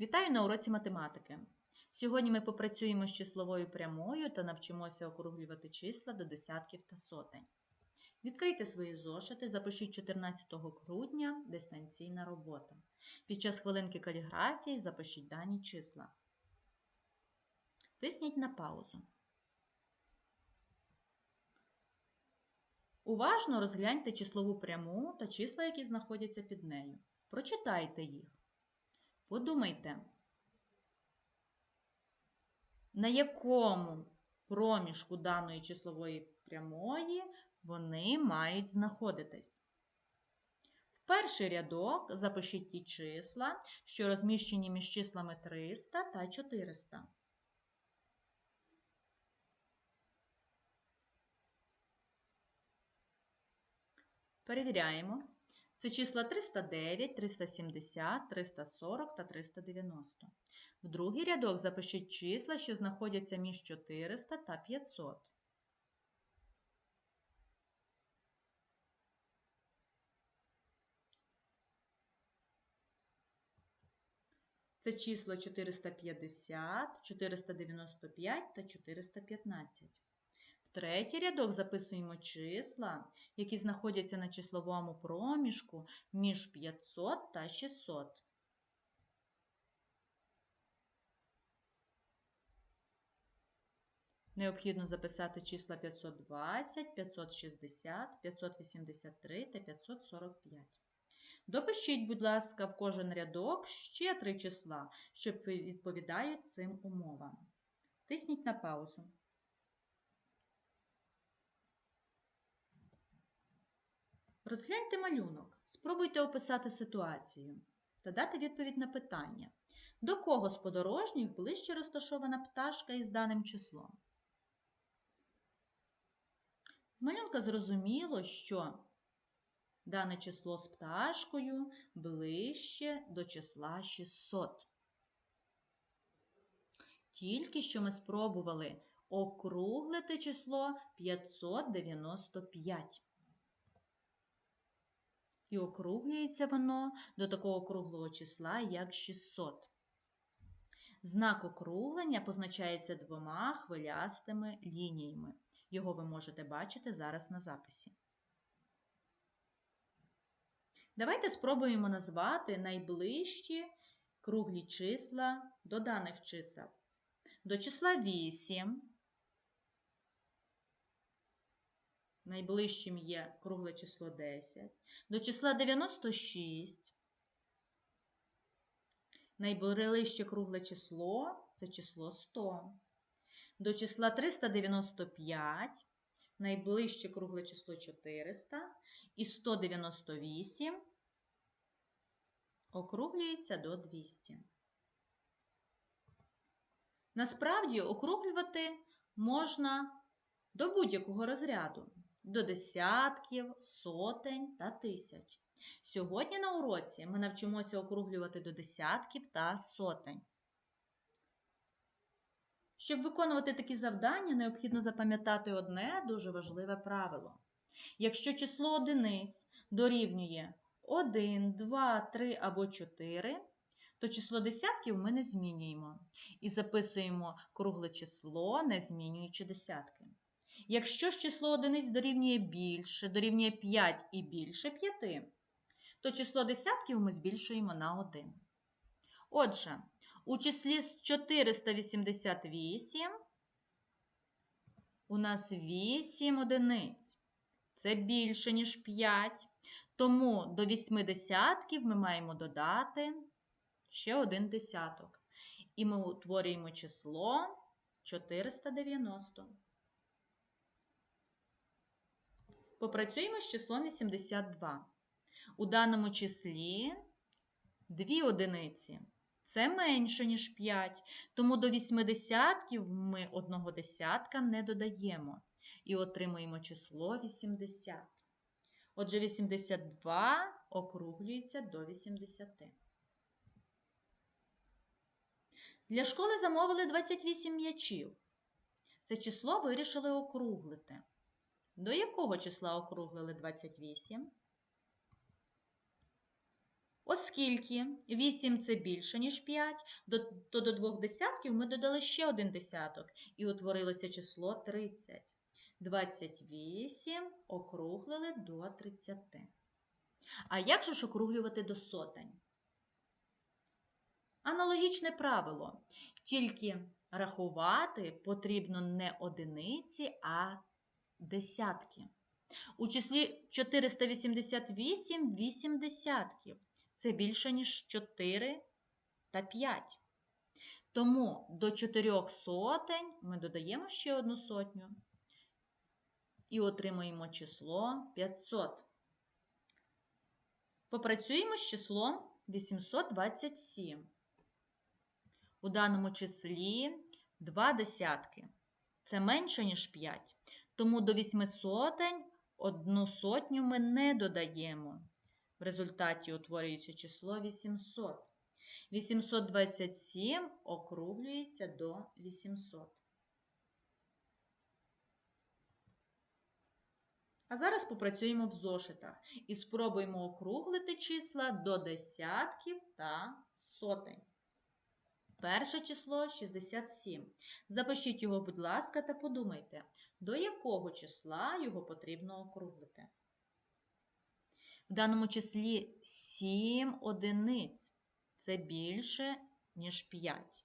Вітаю на уроці математики. Сьогодні ми попрацюємо з числовою прямою та навчимося округлювати числа до десятків та сотень. Відкрийте свої зошити, запишіть 14 грудня дистанційна робота. Під час хвилинки каліграфії запишіть дані числа. Тисніть на паузу. Уважно розгляньте числову пряму та числа, які знаходяться під нею. Прочитайте їх. Подумайте, на якому проміжку даної числової прямої вони мають знаходитись. В перший рядок запишіть ті числа, що розміщені між числами 300 та 400. Перевіряємо. Це числа 309, 370, 340 та 390. В другий рядок запишіть числа, що знаходяться між 400 та 500. Це числа 450, 495 та 415. Третій рядок записуємо числа, які знаходяться на числовому проміжку між 500 та 600. Необхідно записати числа 520, 560, 583 та 545. Допишіть, будь ласка, в кожен рядок ще три числа, що відповідають цим умовам. Тисніть на паузу. Розгляньте малюнок, спробуйте описати ситуацію та дати відповідь на питання, до кого з подорожніх ближче розташована пташка із даним числом. З малюнка зрозуміло, що дане число з пташкою ближче до числа 600. Тільки що ми спробували округлити число 595. І округлюється воно до такого круглого числа, як 600. Знак округлення позначається двома хвилястими лініями. Його ви можете бачити зараз на записі. Давайте спробуємо назвати найближчі круглі числа до даних чисел. До числа 8. Найближчим є кругле число 10. До числа 96. Найближче кругле число це число 100. До числа 395. Найближче кругле число 400. І 198 округлюється до 200. Насправді округлювати можна до будь-якого розряду до десятків, сотень та тисяч. Сьогодні на уроці ми навчимося округлювати до десятків та сотень. Щоб виконувати такі завдання, необхідно запам'ятати одне дуже важливе правило. Якщо число одиниць дорівнює 1, 2, 3 або 4, то число десятків ми не змінюємо і записуємо кругле число, не змінюючи десятки. Якщо ж число одиниць дорівнює більше, дорівнює 5 і більше 5, то число десятків ми збільшуємо на 1. Отже, у числі 488 у нас 8 одиниць. Це більше, ніж 5. Тому до 8 десятків ми маємо додати ще один десяток. І ми утворюємо число 490. Попрацюємо з числом 82. У даному числі 2 одиниці. Це менше, ніж 5. Тому до 80 ми одного десятка не додаємо. І отримуємо число 80. Отже, 82 округлюється до 80. Для школи замовили 28 м'ячів. Це число вирішили округлити. До якого числа округлили 28? Оскільки 8 це більше, ніж 5, то до двох десятків ми додали ще один десяток і утворилося число 30. 28 округлили до 30. А як же ж округлювати до сотень? Аналогічне правило. Тільки рахувати потрібно не одиниці, а десятки. У числі 488 8 десятків. Це більше, ніж 4 та 5. Тому до 4 сотень ми додаємо ще одну сотню і отримуємо число 500. Попрацюємо з числом 827. У даному числі 2 десятки. Це менше, ніж 5. Тому до 8 сотень одну сотню ми не додаємо. В результаті утворюється число 800. 827 округлюється до 800. А зараз попрацюємо в зошитах і спробуємо округлити числа до десятків та сотень. Перше число 67. Запишіть його, будь ласка, та подумайте, до якого числа його потрібно округлити. В даному числі 7 одиниць. Це більше, ніж 5.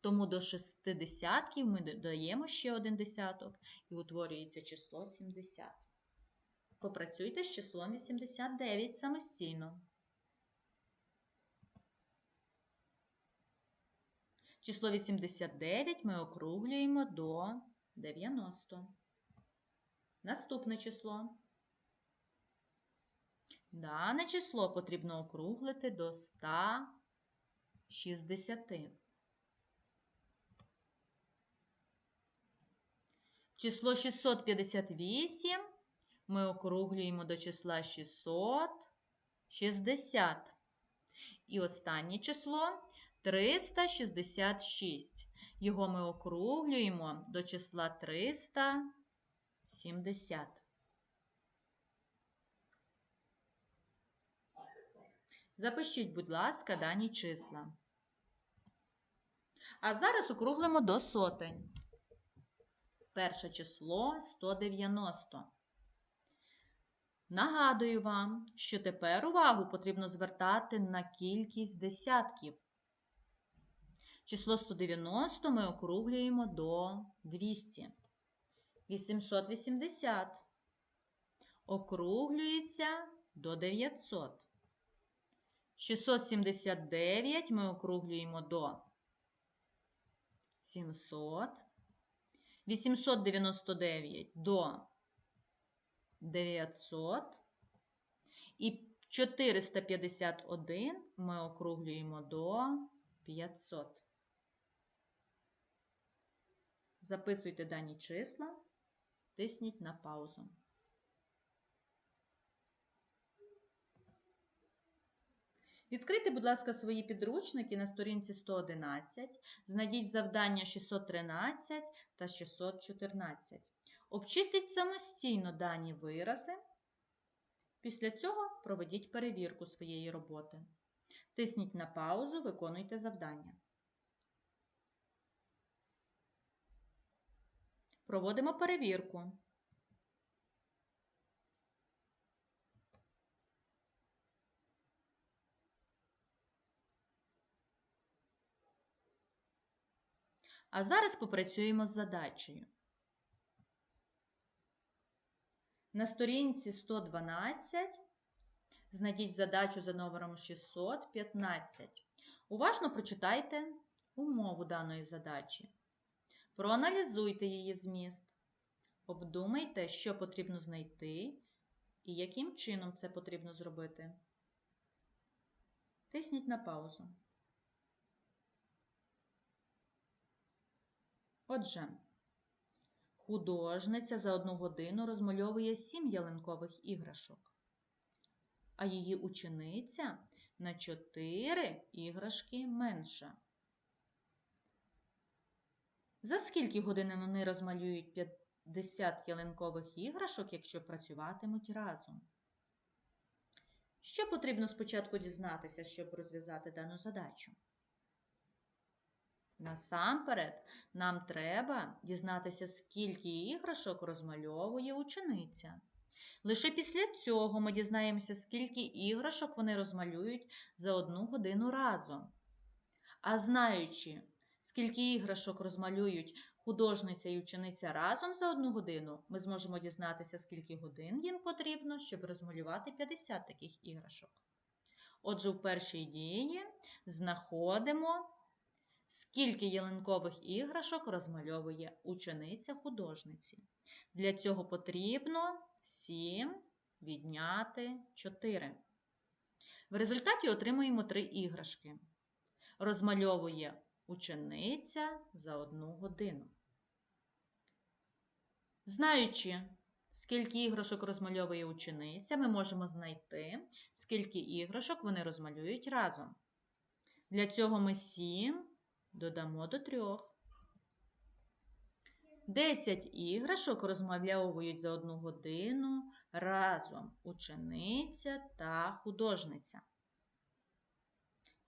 Тому до 6 десятків ми додаємо ще один десяток і утворюється число 70. Попрацюйте з числом 89 самостійно. Число 89 ми округлюємо до 90. Наступне число. Дане число потрібно округлити до 160. Число 658 ми округлюємо до числа 660. І останнє число 366. Його ми округлюємо до числа 370. Запишіть, будь ласка, дані числа. А зараз округлимо до сотень. Перше число 190. Нагадую вам, що тепер увагу потрібно звертати на кількість десятків. Число 190 ми округлюємо до 200. 880 округлюється до 900. 679 ми округлюємо до 700. 899 до 900. І 451 ми округлюємо до 500. Записуйте дані числа, тисніть на паузу. Відкрийте, будь ласка, свої підручники на сторінці 111, знайдіть завдання 613 та 614. Обчистіть самостійно дані вирази. Після цього проведіть перевірку своєї роботи. Тисніть на паузу, виконуйте завдання. Проводимо перевірку. А зараз попрацюємо з задачею. На сторінці 112 знайдіть задачу за номером 615. Уважно прочитайте умову даної задачі. Проаналізуйте її зміст. Обдумайте, що потрібно знайти і яким чином це потрібно зробити. Тисніть на паузу. Отже, художниця за одну годину розмальовує сім ялинкових іграшок, а її учениця на 4 іграшки менша. За скільки годин вони розмалюють 50 ялинкових іграшок, якщо працюватимуть разом? Що потрібно спочатку дізнатися, щоб розв'язати дану задачу? Насамперед, нам треба дізнатися, скільки іграшок розмальовує учениця. Лише після цього ми дізнаємося, скільки іграшок вони розмалюють за одну годину разом. А знаючи, скільки іграшок розмалюють художниця і учениця разом за одну годину, ми зможемо дізнатися, скільки годин їм потрібно, щоб розмалювати 50 таких іграшок. Отже, в першій дії знаходимо, скільки ялинкових іграшок розмальовує учениця художниці. Для цього потрібно 7 відняти 4. В результаті отримуємо 3 іграшки. Розмальовує учениця за одну годину. Знаючи, скільки іграшок розмальовує учениця, ми можемо знайти, скільки іграшок вони розмалюють разом. Для цього ми 7 додамо до 3. 10 іграшок розмальовують за одну годину разом учениця та художниця.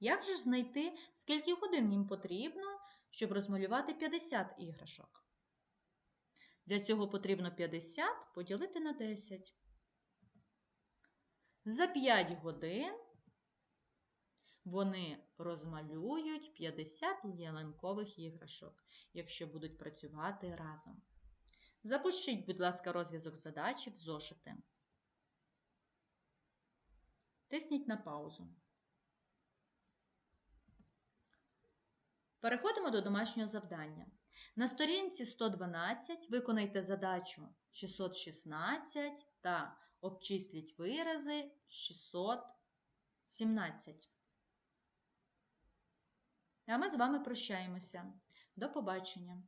Як же знайти, скільки годин їм потрібно, щоб розмалювати 50 іграшок? Для цього потрібно 50 поділити на 10. За 5 годин вони розмалюють 50 ялинкових іграшок, якщо будуть працювати разом. Запишіть, будь ласка, розв'язок задачі в зошити. Тисніть на паузу. Переходимо до домашнього завдання. На сторінці 112 виконайте задачу 616 та обчисліть вирази 617. А ми з вами прощаємося. До побачення!